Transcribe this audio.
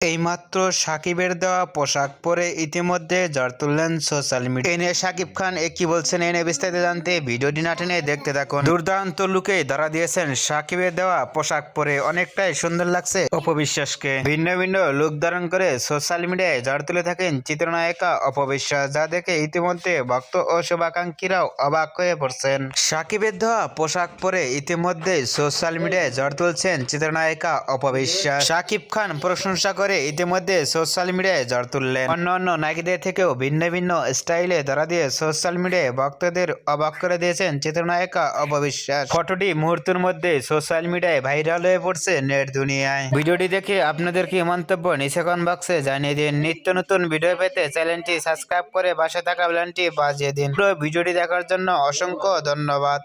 এইমাত্র সাকিবের দেওয়া পোশাক পরে ইতিমধ্যে ঝড় তুললেন সোশ্যাল মিডিয়া। এনে সাকিব খান এ কি বলছেন এনে বিস্তারিত জানতে ভিডিওটি না টেনে দেখতে থাকুন। দুর্দান্ত লুকে ধরা দিয়েছেন সাকিবের দেওয়া পোশাক পরে অনেকটাই সুন্দর লাগছে অপবিশ্বাসকে। ভিন্ন ভিন্ন লুক ধারণ করে সোশ্যাল মিডিয়ায় ঝড় তুলে থাকেন চিত্রনায়িকা অপবিশ্বাস, যা দেখে ইতিমধ্যে ভক্ত ও শুভাকাঙ্ক্ষীরাও অবাক হয়ে পড়ছেন। সাকিবের দেওয়া পোশাক পরে ইতিমধ্যে সোশ্যাল মিডিয়ায় ঝড় তুলছেন চিত্রনায়িকা অপবিশ্বাস। সাকিব খান প্রশংসা করে ইতিমধ্যে সোশ্যাল মিডিয়ায় ঝড় তুললেন। অন্য অন্য নায়িকাদের থেকেও ভিন্ন ভিন্ন স্টাইলে ধরা দিয়ে সোশ্যাল মিডিয়ায় ভক্তদের অবাক করে দিয়েছেন চিত্রনায়িকা অপবিশ্বাস ফটোটি মুহূর্তের মধ্যে সোশ্যাল মিডিয়ায় ভাইরাল হয়ে পড়ছে নেট দুনিয়ায়। ভিডিওটি দেখে আপনাদের কি মন্তব্য নিচে কমেন্ট বক্সে জানিয়ে দিন। নিত্য নতুন ভিডিও পেতে চ্যানেলটি সাবস্ক্রাইব করে পাশে থাকা বেলটি বাজিয়ে দিন। পুরো ভিডিওটি দেখার জন্য অসংখ্য ধন্যবাদ।